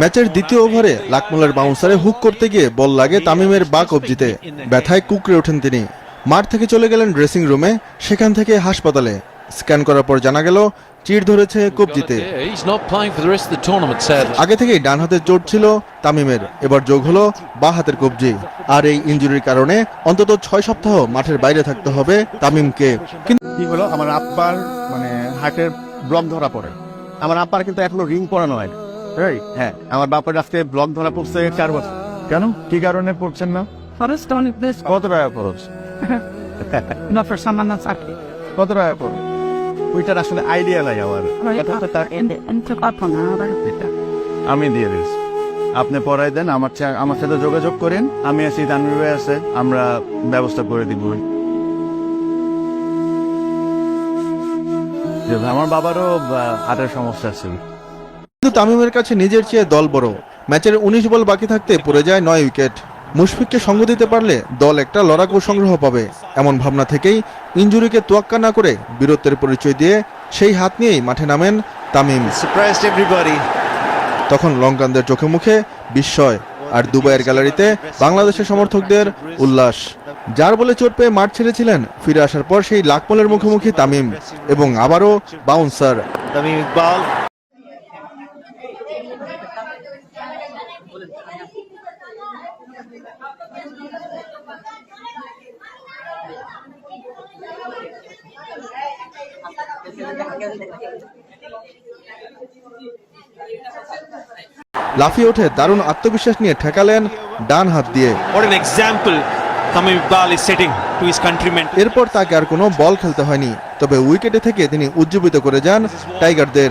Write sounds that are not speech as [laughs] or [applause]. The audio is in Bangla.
ম্যাচের দ্বিতীয় ওভারে লাকমলের বাউন্সারে হুক করতে গিয়ে বল লাগে তামিমের বা কবজিতে ব্যথায় কুকড়ে ওঠেন তিনি। মাঠ থেকে চলে গেলেন ড্রেসিং রুমে সেখান থেকে হাসপাতালে। স্ক্যান করার পর জানা গেল চির ধরেছে কবজিতে. আগে থেকেই ডান হাতের চোট ছিল তামিমের এবার যোগ হলো বা হাতের কবজি। আর এই ইঞ্জুরির কারণে অন্তত ছয় সপ্তাহ মাঠের বাইরে থাকতে হবে তামিমকে। কিন্তু কি হলো? আমার আব্বার মানে হার্টের ব্লক ধরা পড়ে। আমার আব্বার কিন্তু এখনও রিং পরানো হয় হ্যাঁ আমার বাপের আজকে ব্লক ধরা পড়ছে চার বছর। কেন? কি কারণে পড়ছেন না? First on this কত টাকা খরচ? [laughs] For someone that's কত টাকা খরচ? ওইটার আসলে আইডিয়া নাই আমার. আমি দিয়ে দিচ্ছি আপনি পড়াই দেন আমার আমার সাথে যোগাযোগ করেন। আমি আছি তানভীর ভাই আছে আমরা ব্যবস্থা করে দিব। আমার বাবারও আহ, হার্টের সমস্যা ছিল। কিন্তু তামিমের কাছে নিজের চেয়ে দল বড়। ম্যাচের উনিশ বল বাকি থাকতে পড়ে যায় নয় উইকেট। মুশফিককে সঙ্গ দিতে পারলে দল একটা লড়াকু সংগ্রহ পাবে। এমন ভাবনা থেকেই ইঞ্জুরিকে তোয়াক্কা না করে বীরত্বের পরিচয় দিয়ে সেই হাত নিয়েই মাঠে নামেন তামিম. তখন লঙ্কানদের চোখে মুখে বিস্ময় আর দুবাইয়ের গ্যালারিতে বাংলাদেশের সমর্থকদের উল্লাস। যার বলে চোট পেয়ে মাঠ ছেড়েছিলেন ফিরে আসার পর সেই লাকমলের মুখোমুখি তামিম এবং আবারও বাউন্সার। Tamim Iqbal. লাফিয়ে ওঠে দারুণ আত্মবিশ্বাস নিয়ে ঠেকালেন ডান হাত দিয়ে। এরপর তাকে আর কোনো বল খেলতে হয়নি তবে উইকেটে থেকে তিনি উজ্জীবিত করে যান টাইগারদের।